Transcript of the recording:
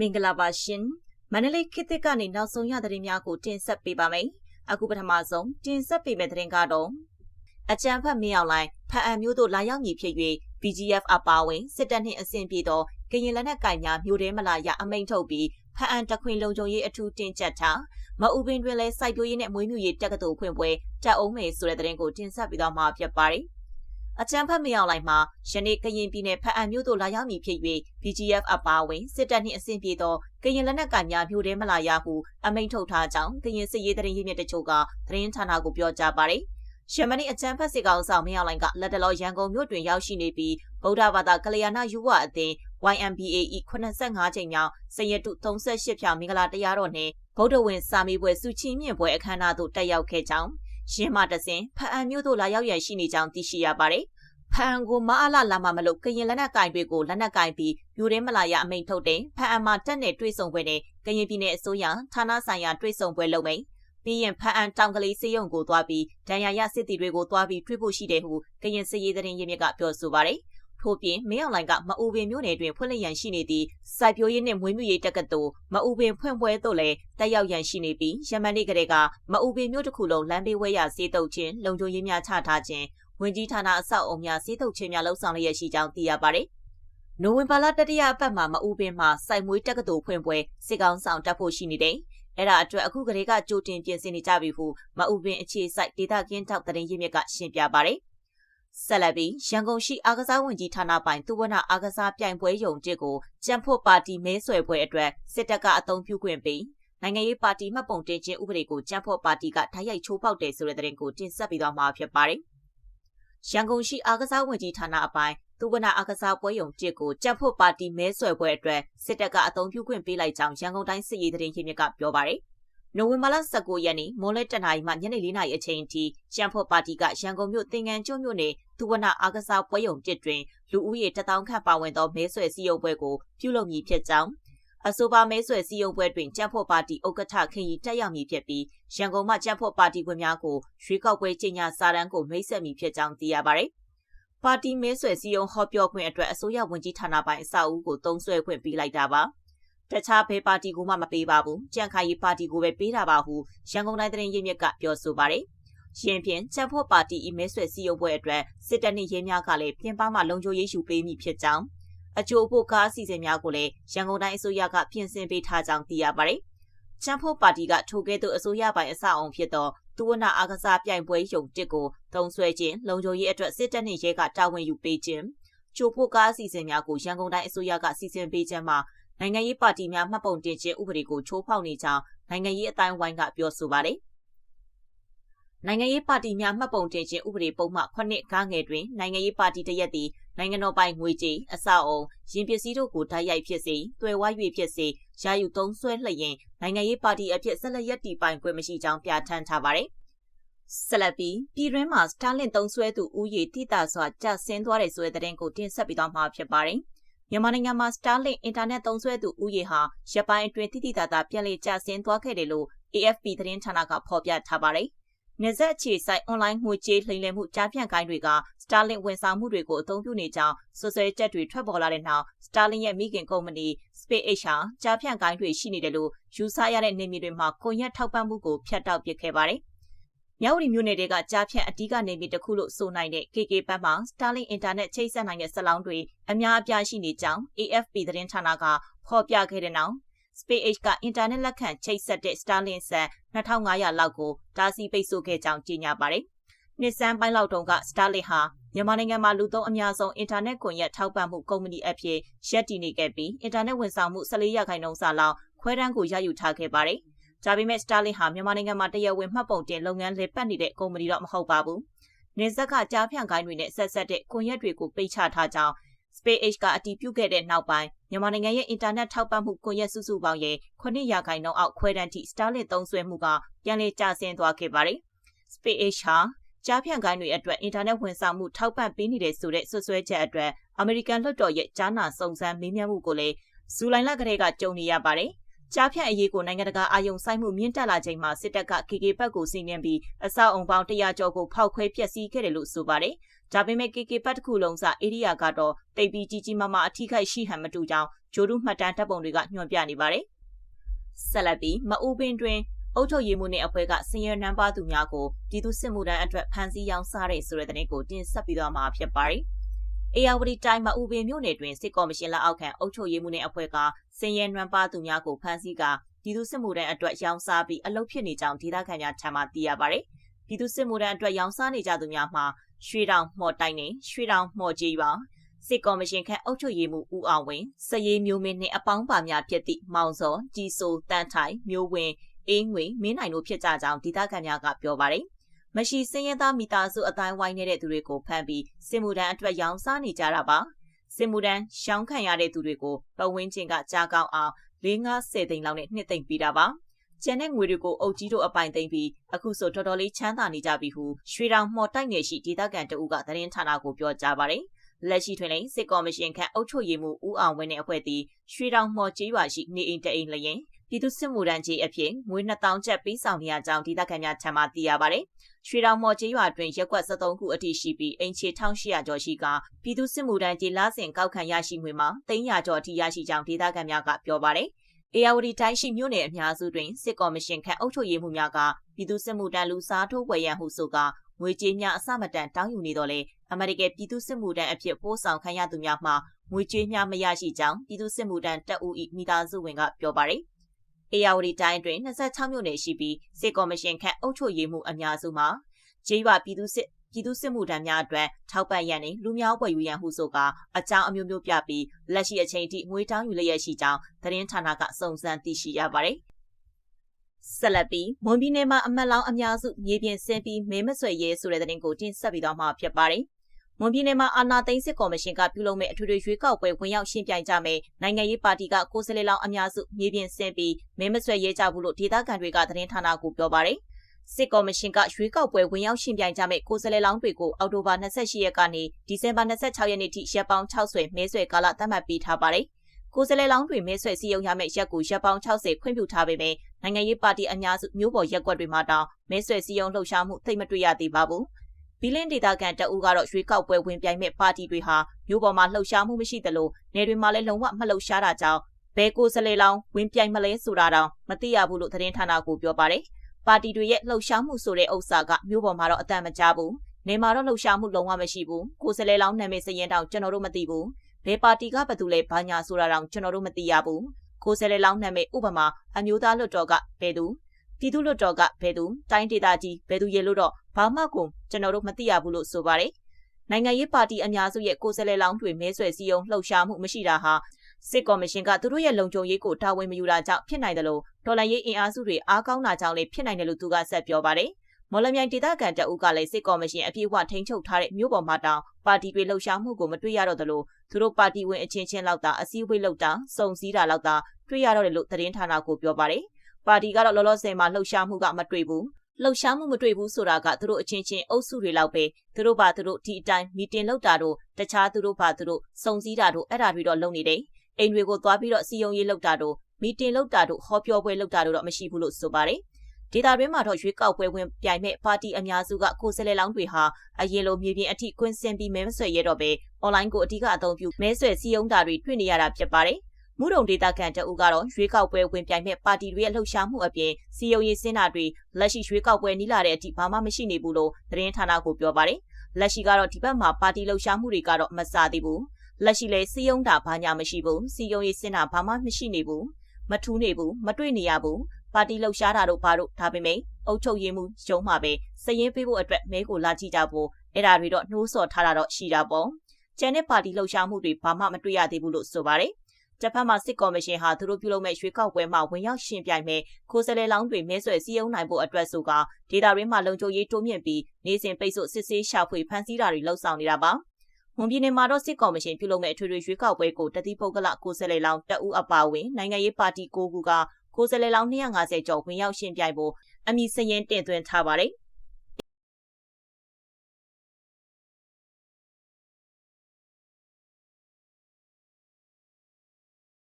မင်္ဂလာပါရှင်မန္တလေးခေတ်သစ်ကနေနောက်ဆုံးရသတင်းများကိုတင်ဆက်ပေးပါမယ်အခုပထမဆုံးတင်ဆက်ပေးမယ့်သတင်းကတော့အကြံဖတ်မင်းအောင်လိုင်းဖအံမျိုးတို့လာရောက်မည်ဖြစ်၍ BGF အပါဝင်စစ်တပ်နှင့်အဆင့်ပြေသောကရင်လက်နက်ကင်များမျိုးတဲမလာရအမိန့်ထုတ်ပြီးဖအံတခွင်လုံခြုံရေးအထူးတင်ကြပ်ထားမအူပင်တွင်လဲစိုက်ပျိုးရေးနဲ့မွေးမြူရေးတက္ကသိုလ်ဖွင့်ပွဲတက်အောင်မယ်ဆိုတဲ့သတင်းကိုတင်ဆက်ပေးတော့မှာဖြစ်ပါတယ် အကြံဖတ်မရောက်လိုက်မှာယနေ့ကရင်ပြည်နယ်ဖအံမြို့သို့လာရောက်မည်ဖြစ်၍ BGF အပါဝင်စစ်တပ်နှင့်အဆင့်ပြေသောကရင်လက်နက်ကင်များမြို့ထဲမလာရဟုအမိန့်ထုတ်ထားကြောင်းကရင်စစ်ရေးတရင်ရင်းမြစ်တချို့ကသတင်းဌာနကိုပြောကြားပါတယ်။ရှမနီအချမ်းဖတ်စစ်ကောင်ဆောင်မင်းအောင်လိုင်ကလက်တလောရန်ကုန်မြို့တွင်ရောက်ရှိနေပြီးဗုဒ္ဓဘာသာကလျာဏယူဝအသင်း YMBAE 85ချိန်မြောက်စရတု38ဖြာမင်္ဂလာတရားတော်နှင့်ဗုဒ္ဓဝင်စာမေးပွဲစုချင်းမြင့်ပွဲအခမ်းအနားသို့တက်ရောက်ခဲ့ကြောင်း ရင်းမတဆင်ဖအံမျိုးတို့လာရောက်ရန်ရှိနေကြောင်းသိရှိရပါတယ်။ဖအံကိုမအားလာလာမှမလို့ကရင်လက်နက်ကင်တွေကိုလက်နက်ကင်ပြီးယူရင်းမလာရအမိန်ထုတ်တဲ့ဖအံမှာတက်နဲ့တွေ့ဆုံပွဲနဲ့ကရင်ပြည်နယ်အစိုးရဌာနဆိုင်ရာတွေ့ဆုံပွဲလုပ်မယ်။ပြီးရင်ဖအံတောင်ကလေးစေယုံကိုသွားပြီးဒဏ်ရာရစစ်တီတွေကိုသွားပြီးတွေ့ဖို့ရှိတယ်ဟုကရင်စည်ရေးသတင်းရင်းမြစ်ကပြောဆိုပါတယ်။ ထို့ပြင်မင်းအောင်လိုင်ကမအူပင်မြို့နယ်တွင်ဖွင့်လှစ်ရန်ရှိနေသည့်စိုက်ပျိုးရေးနှင့်မွေးမြူရေးတက္ကသိုလ်မအူပင်ဖွင့်ပွဲသို့လည်းတက်ရောက်ရန်ရှိနေပြီးယမန်နေ့ကလေးကမအူပင်မြို့တစ်ခုလုံးလမ်းဘေးဝဲရစေတုပ်ခြင်းလုံခြုံရေးများချထားခြင်းဝင်ကြီးဌာနအဆောက်အုံများစေတုပ်ခြင်းများလှုပ်ဆောင်လျက်ရှိကြောင်းသိရပါတယ်။နိုဝင်ဘာလတတိယအပတ်မှာမအူပင်မှာစိုက်မွေးတက္ကသိုလ်ဖွင့်ပွဲစစ်ကောင်ဆောင်တက်ဖို့ရှိနေတယ်။အဲ့ဒါအတွက်အခုကလေးကကြိုတင်ပြင်ဆင်နေကြပြီဟုမအူပင်အခြေစိုက်ဒေတာကင်းထောက်တရင်ရင်းမြစ်ကရှင်းပြပါတယ် ဆက်လက်ပြီးရန်ကုန်ရှိအားကစားဝန်ကြီးဌာနပိုင်သူဝနအားကစားပြိုင်ပွဲယုံတစ်ကိုကြံဖို့ပါတီမဲဆွယ်ပွဲအတွက်စစ်တပ်ကအသုံးပြုခွင့်ပေးနိုင်ငံရေးပါတီမှတ်ပုံတင်ခြင်းဥပဒေကိုကြံဖို့ပါတီကထိုက်ရိုက်ချိုးဖောက်တယ်ဆိုတဲ့သတင်းကိုတင်ဆက်ပြီးတော့မှာဖြစ်ပါတယ်။ရန်ကုန်ရှိအားကစားဝန်ကြီးဌာနအပိုင်းသူဝနအားကစားပွဲယုံတစ်ကိုကြံဖို့ပါတီမဲဆွယ်ပွဲအတွက်စစ်တပ်ကအသုံးပြုခွင့်ပေးလိုက်ကြောင်းရန်ကုန်တိုင်းစစ်ရေးသတင်းရင်းမြစ်ကပြောပါတယ်။ နိုဝင်ဘာလ19ရက်နေ့မိုးလဲတနာရီမှညနေ4နာရီအချိန်ထိရှမ်းဖော်ပါတီကရန်ကုန်မြို့သင်္ကန်းကျွန်းမြို့နယ်သူဝနာအားကစားပွဲရုံတစ်တွင်လူဦးရေ1000ခန့်ပါဝင်သောမဲဆွယ်စည်းရုံးပွဲကိုပြုလုပ်မည်ဖြစ်ကြောင်းအဆိုပါမဲဆွယ်စည်းရုံးပွဲတွင်ကျန်းဖော်ပါတီဥက္ကဋ္ဌခင်ကြီးတက်ရောက်မည်ဖြစ်ပြီးရန်ကုန်မှကျန်းဖော်ပါတီဝင်များကိုရွေးကောက်ပွဲကြီးညာစာတမ်းကိုမိတ်ဆက်မည်ဖြစ်ကြောင်းသိရပါဗျ။ပါတီမဲဆွယ်စည်းရုံးဟောပြောခွင့်အတွက်အစိုးရဝန်ကြီးဌာနပိုင်းအဆောက်အဦကိုတုံးဆွဲခွင့်ပေးလိုက်တာပါ။ တခြားဘယ်ပါတီကိုမှမပေးပါဘူးကြံခိုင်ရေးပါတီကိုပဲပေးတာပါဟုရန်ကုန်တိုင်းသတင်းရင်းမြစ်ကပြောဆိုပါတယ်ရှင်ဖြင့်ချက်ဖို့ပါတီအမဲဆွဲစီယုပ်ပွဲအတွက်စစ်တပ်နှင့်ရဲများကလည်းပြင်ပမှလုံခြုံရေးယူပေးမိဖြစ်ကြောင်းအချို့ဖို့ကားအစီအစဉ်များကိုလည်းရန်ကုန်တိုင်းအစိုးရကပြင်ဆင်ပေးထားကြောင်းသိရပါတယ်။ချမ်ဖို့ပါတီကထိုကဲ့သို့အစိုးရပိုင်အဆောက်အုံဖြစ်သောသူဝနာအားကစားပြိုင်ပွဲယုံတစ်ကိုတုံဆွဲခြင်းလုံခြုံရေးအတွက်စစ်တပ်နှင့်ရဲကတာဝန်ယူပေးခြင်းချိုဖို့ကားအစီအစဉ်များကိုရန်ကုန်တိုင်းအစိုးရကစီစဉ်ပေးခြင်းမှာ နိုင်ငံရေးပါတီများမှတ်ပုံတင်ခြင်းဥပဒေကိုချိုးဖောက်နေကြောင်းနိုင်ငံရေးအတိုင်းဝိုင်းကပြောဆိုပါတယ်။နိုင်ငံရေးပါတီများမှတ်ပုံတင်ခြင်းဥပဒေပုံမှ9ကားငယ်တွင်နိုင်ငံရေးပါတီတရက်သည်နိုင်ငံတော်ပိုင်ငွေကြေးအဆောက်အုံရင်ပစ္စည်းတို့ကိုဓာတ်ရိုက်ဖြစ်စေတွယ်ဝါ၍ဖြစ်စေယာယူသုံးဆွဲလျက်နိုင်ငံရေးပါတီအဖြစ်ဆက်လက်ရည်တည်ပိုင်ခွင့်မရှိကြောင်းပြဋ္ဌာန်းထားပါတယ်။ဆလပီပြည်တွင်းမှာစတာလင်သုံးဆွဲသူဦးရေတိတာစွာကျဆင်းသွားတယ်ဆိုတဲ့သတင်းကိုတင်ဆက်ပြီးတော့မှာဖြစ်ပါတယ်။ မြန်မာနိုင်ငံမှာ Starlink အင်တာနက်သုံးစွဲသူဦးရေဟာရပိုင်းအတွင်းတိတိတသာ ပြန်လည်ကျဆင်းသွားခဲ့တယ်လို့ AFP သတင်းဌာနက ဖော်ပြထားပါတယ်။နေဆက်အခြေဆိုင်အွန်လိုင်းငွေကြေးလှိမ်လည်မှုကြားဖြန့်ကိုင်းတွေက Starlink ဝန်ဆောင်မှုတွေကိုအသုံးပြုနေကြောင်းဆွဆွဲချက်တွေထွက်ပေါ်လာတဲ့နောက် Starlink ရဲ့မိခင်ကုမ္ပဏီ SpaceX ဟာကြားဖြန့်ကိုင်းတွေရှိနေတယ်လို့ယူဆရတဲ့နေမြေတွေမှာကွန်ရက်ထောက်ပံ့မှုကိုဖျက်တောက်ပစ်ခဲ့ပါတယ်။ မြောက်ရီမြို့နယ်တွေကကြားဖြတ်အ धिक နေမြေတစ်ခုလို့ဆိုနိုင်တဲ့ KK ဘတ်မှာ Starlink Internet ချိတ်ဆက်နိုင်တဲ့စက်လောင်းတွေအများအပြားရှိနေကြောင်း AFP သတင်းဌာနကဖော်ပြခဲ့တဲ့နောက် SpaceX က Internet လက်ခံချိတ်ဆက်တဲ့ Starlink ဆက်2500လောက်ကိုတားဆီးပိတ်ဆို့ခဲ့ကြောင်းကြေညာပါတယ်။နှစ်စမ်းပိုင်းလောက်တုန်းက Starlink ဟာမြန်မာနိုင်ငံမှာလူသုံးအများဆုံး Internet ကွန်ရက်ထောက်ပံ့မှုကုမ္ပဏီအဖြစ်ရပ်တည်နေခဲ့ပြီး Internet ဝန်ဆောင်မှု14ရာခိုင်နှုန်းစာလောက်ခွဲတန်းကိုရယူထားခဲ့ပါတယ်။ ဒါပေမဲ့ Starlink ဟာမြန်မာနိုင်ငံမှာတရားဝင်မှတ်ပုံတင်လုပ်ငန်းလည်ပတ်နေတဲ့ကုမ္ပဏီတော့မဟုတ်ပါဘူး။နေဆက်ကကြားဖြန့်ကိုင်းတွေနဲ့ဆက်ဆက်တဲ့ကွန်ရက်တွေကိုပိတ်ချထားကြောင်း SpaceX ကအတည်ပြုခဲ့တဲ့နောက်ပိုင်းမြန်မာနိုင်ငံရဲ့အင်တာနက်ထောက်ပံ့မှုကွန်ရက်စုစုပေါင်းရဲ့9ရာခိုင်နှုန်းအောက်ခွဲတန်းထိ Starlink သုံးစွဲမှုကပြန်လည်ကျဆင်းသွားခဲ့ပါတယ်။ SpaceX ဟာကြားဖြန့်ကိုင်းတွေအတွက်အင်တာနက်ဝန်ဆောင်မှုထောက်ပံ့ပေးနေတဲ့ဆိုတဲ့ဆွဆွဲချက်အတွက်အမေရိကန်လွှတ်တော်ရဲ့ကြားနာစုံစမ်းမေးမြန်းမှုကိုလည်းဇူလိုင်လကတည်းကကြုံနေရပါတယ်။ ကြားဖြတ်အရေးကိုနိုင်ငံတကာအာယုံဆိုင်မှုမြင့်တက်လာချိန်မှာစစ်တပ်က KK ဘက်ကိုစီးနှင်းပြီးအဆောက်အုံပေါင်း100ကျော်ကိုဖောက်ခွဲဖျက်ဆီးခဲ့တယ်လို့ဆိုပါတယ်။ဒါပေမဲ့ KK ဘက်တစ်ခုလုံးစဧရိယာကတော့တိတ်ပြီးကြီးကြီးမားမားအထိခိုက်ရှိဟန်မတူကြောင်းဂျိုဒူးမှတ်တမ်းတပ်ပုံတွေကညွှန်ပြနေပါတယ်။ဆက်လက်ပြီးမအူပင်တွင်အုတ်ထုတ်ရည်မှုနဲ့အဖွဲ့ကစင်ရနံပါသူများကိုပြည်သူစစ်မှုထမ်းအတွက်ဖမ်းဆီးရောင်းစားတဲ့ဆိုတဲ့တဲ့ကိုတင်ဆက်ပြီးတော့မှာဖြစ်ပါတယ်။ အေယာဝတီတိုင်းမှာဥပင်မြို့နယ်တွင်စစ်ကော်မရှင်လက်အောက်ခံအုတ်ချုပ်ရေးမှုနဲ့အဖွဲ့ကစင်ရဲနွမ်းပါသူများကိုဖမ်းဆီးကပြည်သူစစ်မှုထမ်းအတွက်ရောင်းစားပြီးအလုပ်ဖြစ်နေကြောင်းဒေသခံများထံမှသိရပါတယ်။ပြည်သူစစ်မှုထမ်းအတွက်ရောင်းစားနေကြသူများမှာရွှေတောင်မှော်တိုင်းနဲ့ရွှေတောင်မှော်ကြီးရွာစစ်ကော်မရှင်ခန့်အုပ်ချုပ်ရေးမှူးဦးအောင်ဝင်းစရေးမျိုးမင်းနှင့်အပေါင်းပါများဖြစ်သည့်မောင်စောကြီးစိုးတန်းထိုင်မျိုးဝင်းအင်းငွေမင်းနိုင်တို့ဖြစ်ကြကြောင်းဒေသခံများကပြောပါတယ်။ မရှိစင်းရဲသားမိသားစုအတိုင်းဝိုင်းနေတဲ့သူတွေကိုဖမ်းပြီးစစ်မှုထမ်းအတွက်ရောင်းစားနေကြတာပါ။စစ်မှုထမ်းရှောင်းခံရတဲ့သူတွေကိုပဝင်းချင်းကကြားကောင်းအောင်၄ -50 သိန်းလောက်နဲ့နှစ်သိမ့်ပေးတာပါ။ကျန်တဲ့ငွေတွေကိုအုပ်ကြီးတို့အပိုင်သိမ့်ပြီးအခုဆိုတော်တော်လေးချမ်းသာနေကြပြီဟုရွှေတောင်မှော်တိုက်နယ်ရှိဒေသခံတအုပ်ကသတင်းဌာနကိုပြောကြားပါတယ်။လက်ရှိတွင်လည်းစစ်ကော်မရှင်ခန့်အုပ်ချုပ်ရေးမှူးဦးအောင်ဝင်းနဲ့အဖွဲ့သည်ရွှေတောင်မှော်ကျေးရွာရှိနေအိမ်တအိမ်လျင် ပြည်သူစစ်မှုထမ်းကြီးအဖြစ်ငွေ2000ကျပ်ပေးဆောင်နေရကြောင်းဒေသခံများထံမှသိရပါတယ်။ရွှေတောင်မော်ကျေးရွာတွင်ရက်ွက်73ခုအထိရှိပြီးအင်ချေ1800ကျော်ရှိကပြည်သူစစ်မှုထမ်းကြီးလစဉ်ကောက်ခံရရှိငွေမှာ300ကျော်အထိရရှိကြောင်းဒေသခံများကပြောပါတယ်။အေယာဝတီတိုင်းရှိမြို့နယ်အများစုတွင်စစ်ကော်မရှင်ခန့်အုပ်ချုပ်ရေးမှုများကပြည်သူစစ်မှုတန်းလူစားထိုးဝယ်ရန်ဟုဆိုကငွေကြေးများအစမတန်တောင်းယူနေတော့လေအမေရိကန်ပြည်သူစစ်မှုတန်းအဖြစ်ပို့ဆောင်ခံရသူများမှငွေကြေးများမရရှိကြောင်းပြည်သူစစ်မှုတန်းတပ်ဦး၏မိသားစုဝင်ကပြောပါတယ်။ အေယာဝတီတိုင်းတွင်26မြို့နယ်ရှိပြီးစစ်ကော်မရှင်ခန့်အုပ်ချုပ်ရေးမှုအများစုမှာဂျေးရွာပြည်သူစစ်ပြည်သူစစ်မှုထမ်းများအတွက်ထောက်ပံ့ရန်နှင့်လူမျိုးပွဲယူရန်ဟုဆိုကအကြောင်းအမျိုးမျိုးပြပြီးလက်ရှိအချိန်ထိငွေတောင်းယူလျက်ရှိကြောင်းသတင်းဌာနကစုံစမ်းသိရှိရပါတယ်။ဆက်လက်ပြီးမွန်ပြည်နယ်မှာအမတ်လောင်းအများစုမြေပြင်ဆင်းပြီးမဲမဆွဲရဲဆိုတဲ့သတင်းကိုတင်ဆက်ပြီးတော့မှာဖြစ်ပါတယ်။ မွန်ပြည်နယ်မှာအာဏာသိမ်းစစ်ကော်မရှင်ကပြုလုပ်မဲ့အထွေထွေရွေးကောက်ပွဲဝင်ရောက်ရှင်းပြိုင်ကြမယ်နိုင်ငံရေးပါတီကကိုယ်စားလှယ်လောင်းအများစုမြေပြင်ဆင်းပြီးမဲမဆွဲရဲကြဘူးလို့ဒေသခံတွေကသတင်းဌာနကိုပြောပါတယ်စစ်ကော်မရှင်ကရွေးကောက်ပွဲဝင်ရောက်ရှင်းပြိုင်ကြမဲ့ကိုယ်စားလှယ်လောင်းတွေကိုအောက်တိုဘာ28ရက်ကနေဒီဇင်ဘာ26ရက်နေ့ထိရက်ပေါင်း60မဲဆွဲကာလသတ်မှတ်ပေးထားပါတယ်။ကိုယ်စားလှယ်လောင်းတွေမဲဆွဲစည်းရုံးရမယ့်ရက်ကိုရက်ပေါင်း60ခွင့်ပြုထားပေမဲ့နိုင်ငံရေးပါတီအများစုမျိုးပေါ်ရက်ကွက်တွေမှာတောင်မဲဆွဲစည်းရုံးလှုပ်ရှားမှုသိမ့်မတွေ့ရသေးပါဘူး။ ဘီလင်းဒေတာကန်တအူးကတော့ရွှေကောက်ပွဲဝင်ပြိုင်မဲ့ပါတီတွေဟာမြို့ပေါ်မှာလှုပ်ရှားမှုမရှိသလိုနေတွေမှာလည်းလုံဝမလှုပ်ရှားတာကြောင့်ဘဲကိုစလေလောင်ဝင်ပြိုင်မလဲဆိုတာတောင်မသိရဘူးလို့သတင်းဌာနကပြောပါတယ်။ပါတီတွေရဲ့လှုပ်ရှားမှုဆိုတဲ့ဥစ္စာကမြို့ပေါ်မှာတော့အတန်မကြဘူး။နေမှာတော့လှုပ်ရှားမှုလုံးဝမရှိဘူး။ကိုစလေလောင်နာမည်စရင်တောင်ကျွန်တော်တို့မသိဘူး။ဘဲပါတီကဘယ်သူလဲဘာညာဆိုတာတောင်ကျွန်တော်တို့မသိရဘူး။ကိုစလေလောင်နာမည်ဥပမာအမျိုးသားလွတ်တော်ကဘယ်သူ ပြည်သူ့လွတ်တော်ကဘယ်သူတိုင်းဒေသကြီးဘယ်သူရေလို့တော့ဘာမှကိုကျွန်တော်တို့မသိရဘူးလို့ဆိုပါတယ်။နိုင်ငံရေးပါတီအများစုရဲ့ကိုယ်စားလှယ်လောင်းတွေမဲဆွယ်စည်းရုံးလှုပ်ရှားမှုမရှိတာဟာစစ်ကော်မရှင်ကသူတို့ရဲ့လုံခြုံရေးကိုတာဝန်မယူတာကြောင့်ဖြစ်နိုင်တယ်လို့ဒေါ်လာရေးအင်အားစုတွေအားကောင်းတာကြောင့်လည်းဖြစ်နိုင်တယ်လို့သူကဆက်ပြောပါတယ်။မော်လမြိုင်ဒေသခံတအုပ်ကလည်းစစ်ကော်မရှင်အပြည့်အဝထိန်းချုပ်ထားတဲ့မြို့ပေါ်မှာတောင်ပါတီတွေလှုပ်ရှားမှုကိုမတွေ့ရတော့တယ်လို့သူတို့ပါတီဝင်အချင်းချင်းလောက်တာအစည်းအဝေးလောက်တာစုံစည်းတာလောက်တာတွေ့ရတော့တယ်လို့သတင်းဌာနကိုပြောပါတယ်။ ပါတီကတော့လောလောဆယ်မှာလှုပ်ရှားမှုကမတွေ့ဘူးလှုပ်ရှားမှုမတွေ့ဘူးဆိုတာကသူတို့အချင်းချင်းအုပ်စုတွေလောက်ပဲသူတို့ဘာသူတို့ဒီအတိုင်းမီတင်လုပ်တာတို့တခြားသူတို့ဘာသူတို့စုံစည်းတာတို့အဲ့ဒါတွေတော့လုပ်နေတယ်အိမ်တွေကိုသွားပြီးတော့စီယုံရေးလုပ်တာတို့မီတင်လုပ်တာတို့ဟောပြောပွဲလုပ်တာတို့တော့မရှိဘူးလို့ဆိုပါတယ်ဒေတာတွင်းမှာတော့ရွေးကောက်ပွဲဝင်ပြိုင်မဲ့ပါတီအများစုကကိုယ်စားလှယ်လောင်းတွေဟာအရင်လိုမြေပြင်အထိကွင်းစင်ပြီးမဲမဆွဲရတော့ပဲအွန်လိုင်းကိုအဓိကအသုံးပြုမဲဆွဲစီယုံတာတွေတွေ့နေရတာဖြစ်ပါတယ် မူရုံဒေတာကန်တအူကတော့ရွေးကောက်ပွဲဝင်ပြိုင်မဲ့ပါတီတွေရဲ့လှုပ်ရှားမှုအပြင်စီယုံရေးစင်းတာတွေလက်ရှိရွေးကောက်ပွဲနီးလာတဲ့အထိဘာမှမရှိနေဘူးလို့သတင်းဌာနကိုပြောပါတယ်။လက်ရှိကတော့ဒီဘက်မှာပါတီလှုပ်ရှားမှုတွေကတော့မစသေးဘူး။လက်ရှိလဲစီယုံတာဘာညာမရှိဘူး။စီယုံရေးစင်းတာဘာမှမရှိနေဘူး။မထူးနေဘူး။မတွေ့နေရဘူး။ပါတီလှုပ်ရှားတာတို့ဘာတို့ဒါပေမဲ့အုပ်ချုပ်ရေးမှုရုံးမှာပဲစရင်ပေးဖို့အတွက်မဲကိုလာကြည့်ကြဖို့အဲ့ဒါတွေတော့နှိုးဆော်ထားတာတော့ရှိတာပေါ့။ကျန်တဲ့ပါတီလှုပ်ရှားမှုတွေဘာမှမတွေ့ရသေးဘူးလို့ဆိုပါတယ်။ ဂျပန်မှာစစ်ကော်မရှင်ဟာသူတို့ပြုလုပ်မဲ့ရွေးကောက်ပွဲမှာဝင်ရောက်ရှင်ပြိုင်မဲ့ကိုယ်စားလှယ်လောင်းတွေမဲဆွယ်စည်းရုံးနိုင်ဖို့အတွက်ဆိုကဒေတာရင်းမှာလုံခြုံရေးတိုးမြင့်ပြီးနေစဉ်ပိတ်ဆို့စစ်ဆေးရှာဖွေဖမ်းဆီးတာတွေလှုပ်ဆောင်နေတာပါ။ဝန်ပြည်နယ်မှာတော့စစ်ကော်မရှင်ပြုလုပ်မဲ့အထွေထွေရွေးကောက်ပွဲကိုတတိပုဂ္ဂလကိုယ်စားလှယ်လောင်းတအူးအပါဝင်နိုင်ငံရေးပါတီ၉ခုကကိုယ်စားလှယ်လောင်း250ကျော်ဝင်ရောက်ရှင်ပြိုင်ဖို့အမည်စရင်တင်သွင်းထားပါတယ်။